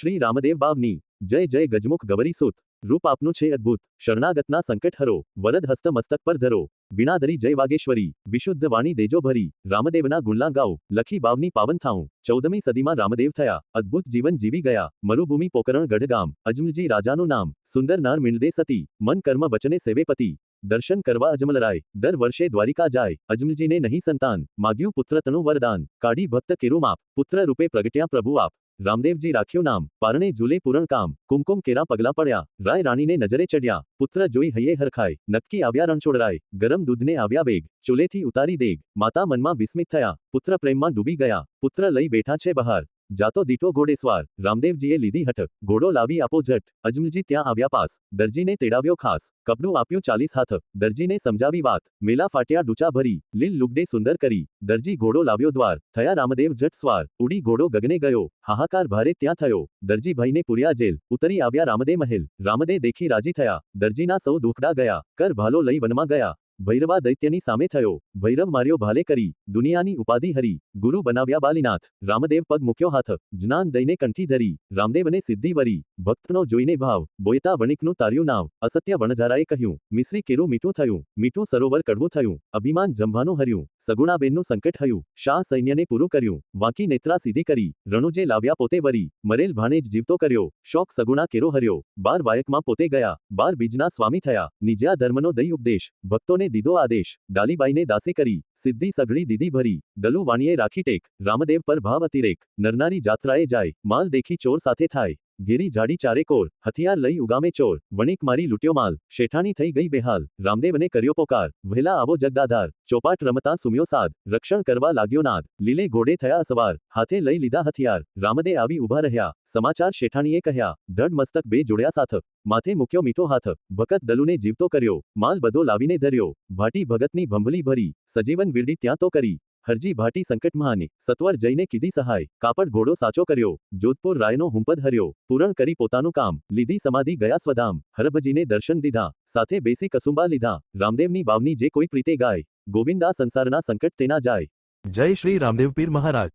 શ્રી રામદેવ બાવની. જય જય ગજમુખ ગવરી સુત. રૂપ આપનું છે અદ્ભુત. શરણાગતના સંકટ હરો. વરદ હસ્ત મસ્તક પર ધરો. વિણાધરી જય વાગેશ્વરી. વિશુદ્ધ વાણી દેજો ભરી. રામદેવના ગુણલા ગાઓ. લખી બાવની પાવન થાઉં. ચૌદમી સદીમાં રામદેવ થયા. અદ્ભુત જીવન જીવી ગયા. મરુભૂમિ પોકરણ ગઢગામ. અજમલજી રાજાનું નામ. સુંદર નાર મિણદે સતી. મન કર્મ વચને સેવે પતિ. દર્શન કરવા અજમલરાય. દર વર્ષે દ્વારિકા જાય. અજમલજીને નહીં સંતાન. માગ્યું પુત્ર તનું વરદાન. કાઢી ભક્ત કિરુમાપ પુત્ર રૂપે પ્રગટ્યા પ્રભુ આપ. રામદેવજી રાખ્યું નામ, પારણે ઝૂલે પૂરણ કામ, કુમકુમ કેરા પગલા પડ્યા, રાય રાણીને નજરે ચડ્યા પુત્ર જોઈ હૈયે હરખાય, નક્કી આવ્યા રણછોડરાય, ગરમ દૂધને આવ્યા વેગ, ચૂલેથી ઉતારી દેગ, માતા મનમાં વિસ્મિત થયા, પુત્ર પ્રેમમાં ડૂબી ગયા, પુત્ર લઈ બેઠા છે બહાર જાતો દીટો ઘોડેસવાર રામદેવજીએ લીધી હઠ ઘોડો લાવી આપો ઝટ અજમલજી ત્યાં આવ્યા પાસ. દરજીને તેડાવ્યો ખાસ. કપડું આપ્યું ચાલીસ હાથ. દરજીને સમજાવી વાત. મેલા ફાટ્યા ડૂચા ભરી. લીલ લુગડે સુંદર કરી. દરજી ઘોડો લાવ્યો દ્વાર. થયા રામદેવ જટ સ્વાર. ઉડી ઘોડો ગગને ગયો. હાહાકાર ભારે ત્યાં થયો. દરજી ભાઈને પુર્યા જેલ. ઉતરી આવ્યા રામદે મહેલ. રામદે દેખી રાજી થયા. દરજીના સૌ દુખડા ગયા. કર ભાલો લઈ વનમાં ગયા. ભૈરવા દૈત્યની સામે થયો. ભૈરવ માર્યો ભાલે કરી. દુનિયાની ઉપાધિ હરી. ગુરુ બનાવ્યા બાલીનાથ. રામદેવ પગ મૂક્યો હાથ. જ્ઞાન દઈને કંઠી ધરી. રામદેવને સિદ્ધિ વરી. ભક્તનો જોઈને ભાવ. બોયતા વણિકનું તાર્યું નામ અસત્ય વણઝારાએ કહ્યું, મિશ્રી કેરું મીઠું થયું. મીઠું સરોવર કડવું થયું. અભિમાન જંભાનું હર્યું. સગુણાબેનનું સંકટ હયું. શાહ સૈન્યને પૂરું કર્યું. વાંકી નેત્રા સીધી કરી. રણુજે લાવ્યા પોતે વરી. મરેલ ભાણે જ જીવતો કર્યો. શોક સગુણા કેરો હર્યો. બાર વાયકમાં પોતે ગયા. બાર બીજના સ્વામી થયા. નિજ્યા ધર્મનો દઈ ઉપદેશ. ભક્તોને દીધો આદેશ. ડાલીબાઈને દાસે કરી. સિદ્ધિ સઘળી દીધી ભરી. દલુ વાણીએ રાખી ટેક, રામદેવ પર ભાવ અતિરેક, નરનારી જાત્રાએ જાય, માલ દેખી ચોર સાથે થાય, ગીરી જાડી ચારે કોર, હથિયાર લઈ ઉગામે ચોર, વણિક મારી લૂંટ્યો માલ, શેઠાણી થઈ ગઈ બેહાલ, રામદેવને કર્યો પોકાર, વહેલા આવો જગદાધાર, ચોપાટ રમતા સુમ્યો સાદ, રક્ષણ કરવા લાગ્યો નાદ, લીલે ઘોડે થયા અસવાર હાથે લઈ લીધા હથિયાર, રામદે આવી ઊભા રહ્યા, સમાચાર શેઠાણીએ કહ્યા, દઢ મસ્તક બે જોડ્યા સાથ, માથે મૂક્યો મીઠો હાથ ભગત દલુને જીવતો કર્યો, માલ બધો લાવીને ધર્યો, ભાટી ભગતની ભંભલી ભરી, સજીવન વીરડી ત્યાં તો કરી હરજી ભાટી સંકટમાં સત્વર જઈને કીધી સહાય. કાપડ ઘોડો સાચો કર્યો. જોધપુર રાયનો હુંપદ હર્યો. પૂરણ કરી પોતાનું કામ. લીધી સમાધિ ગયા સ્વધામ. હરભજીને દર્શન દીધા. સાથે બેસી કસુંબા લીધા. રામદેવની બાવની જે કોઈ પ્રીતે ગાય. ગોવિંદા સંસારના સંકટ તેના જાય. જય શ્રી રામદેવ પીર મહારાજ.